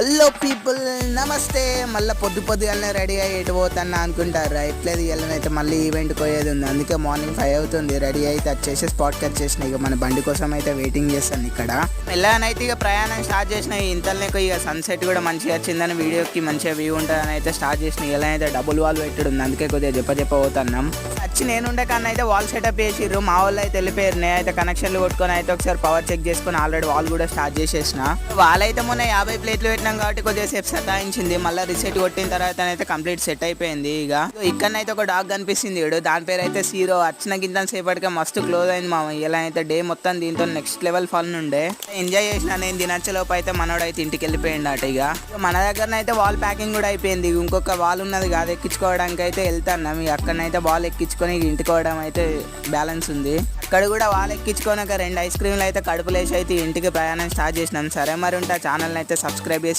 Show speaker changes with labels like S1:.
S1: Hello people నమస్తే. మళ్ళీ పొద్దు పొద్దుగానే రెడీ అయ్యి ఎటు పోతాను అనుకుంటారు ఎట్లేదు వెళ్ళనైతే మళ్ళీ ఈవెంట్ పోయేది ఉంది. అందుకే మార్నింగ్ ఫైవ్ అవుతుంది. రెడీ అయితే వచ్చేసి కట్ చేసిన. ఇక మన బండి కోసం అయితే వెయిటింగ్ చేస్తాను ఇక్కడ. వెళ్ళానైతే ఇక ప్రయాణం స్టార్ట్ చేసిన. ఇంతలోనే ఇక సన్సెట్ కూడా మంచిగా వచ్చిందని వీడియోకి మంచిగా వ్యూ ఉంటుందని అయితే స్టార్ట్ చేసిన. ఇలా అయితే డబుల్ వాల్ పెట్టాడు ఉంది. అందుకే కొద్దిగా చెప్ప చెప్ప పోతున్నాం. వచ్చి నేనుండే కన్నా అయితే వాల్ సెటప్ చేసిర్రు. మా వాళ్ళు అయితే వెళ్ళిపోయారు. నేనైతే కనెక్షన్లు కొట్టుకొని అయితే ఒకసారి పవర్ చెక్ చేసుకొని ఆల్రెడీ వాల్ కూడా స్టార్ట్ చేసేసిన. వాళ్ళైతే మొన్న యాభై ప్లేట్లు పెట్టినాం కాబట్టి కొద్దిసేపు సతాయించింది మళ్ళీ రిసెట్ కొట్టిన తర్వాత అయితే కంప్లీట్ సెట్ అయిపోయింది ఇక. ఇక్కడనైతే ఒక డాగ్ కనిపిస్తుంది ఈడు దాని పేరు అయితే సీరో వచ్చిన గింత సేపటికే మస్తు క్లోజ్ అయింది మా ఇలా అయితే డే మొత్తం దీంతో నెక్స్ట్ లెవెల్ ఫన్ ఉండే. ఎంజాయ్ చేసిన. నేను దినచ్చలోపు అయితే మనోడు అయితే ఇంటికి వెళ్ళిపోయింది అట ఇక మన దగ్గర అయితే వాల్ ప్యాకింగ్ కూడా అయిపోయింది. ఇంకొక వాల్ ఉన్నది కాదు. ఎక్కించుకోవడానికి అయితే వెళ్తాను మీ అక్కడనైతే బాల్ ఎక్కించుకొని ఇంటికోవడం అయితే బ్యాలెన్స్ ఉంది. అక్కడ కూడా వాళ్ళు ఎక్కించుకొని ఒక రెండు ఐస్ క్రీమ్లు అయితే కడుపులేసి అయితే ఇంటికి ప్రయాణం స్టార్ట్ చేసినాం. సరే మరి ఉంటే ఛానల్ని అయితే సబ్స్క్రైబ్ చేసి